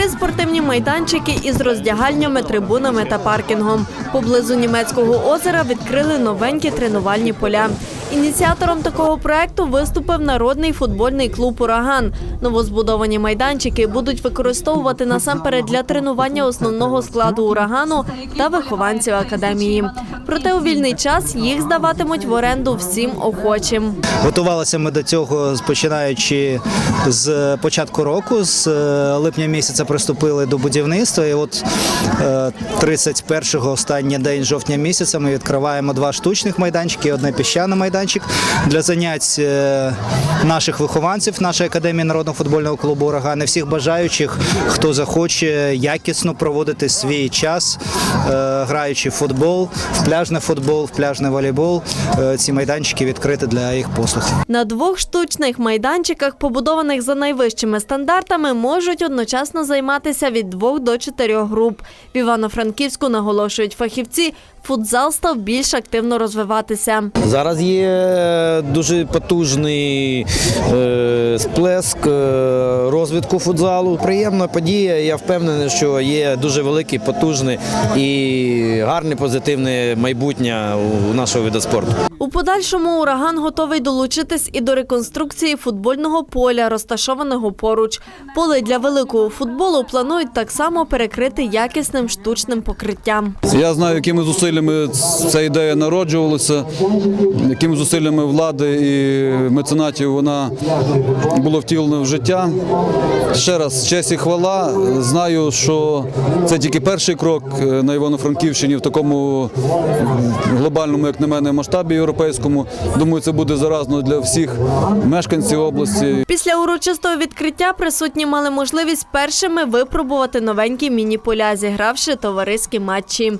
Три спортивні майданчики із роздягальнями, трибунами та паркінгом. Поблизу німецького озера відкрили новенькі тренувальні поля. Ініціатором такого проекту виступив народний футбольний клуб Ураган. Новозбудовані майданчики будуть використовувати насамперед для тренування основного складу урагану та вихованців академії. Проте у вільний час їх здаватимуть в оренду всім охочим. Готувалися ми до цього починаючи з початку року, з е, липня місяця приступили до будівництва. І от е, 31-го, останній день жовтня місяця, ми відкриваємо два штучних майданчики, одне піщаний майданчик для занять е, наших вихованців нашої академії народного футбольного клубу Ураган і всіх бажаючих, хто захоче якісно проводити свій час, е, граючи в футбол, в пляжний футбол, в пляжний волейбол. Е, Ці майданчики відкриті для їх послуг. На двох штучних майданчиках, побудованих за найвищими стандартами, можуть одночасно займатися від двох до чотирьох груп. В Івано-Франківську наголошують фахівці, футзал став більш активно розвиватися. Зараз є дуже потужний е, сплеск е, розвитку футзалу. Приємна подія. Я впевнений, що є дуже велике, потужне і гарне позитивне майбутнє у нашого виду спорту. У подальшому ураган готовий долучитись і до реконструкції футбольного поля, розташованого поруч. Поле для великого футболу планують так само перекрити якісним штучним покриттям. Я знаю, якими зусиллями ця ідея народжувалася, якими зусиллями влади і меценатів вона була втілена в життя. Ще раз честь і хвала. Знаю, що це тільки перший крок е, на Івано-Франківщині в такому глобальному, як на мене, масштабі європейському. Думаю, це буде заразно для всіх мешканців області. Після урочистого відкриття присутні мали можливість першими випробувати новенькі міні-поля, зігравши товариські матчі.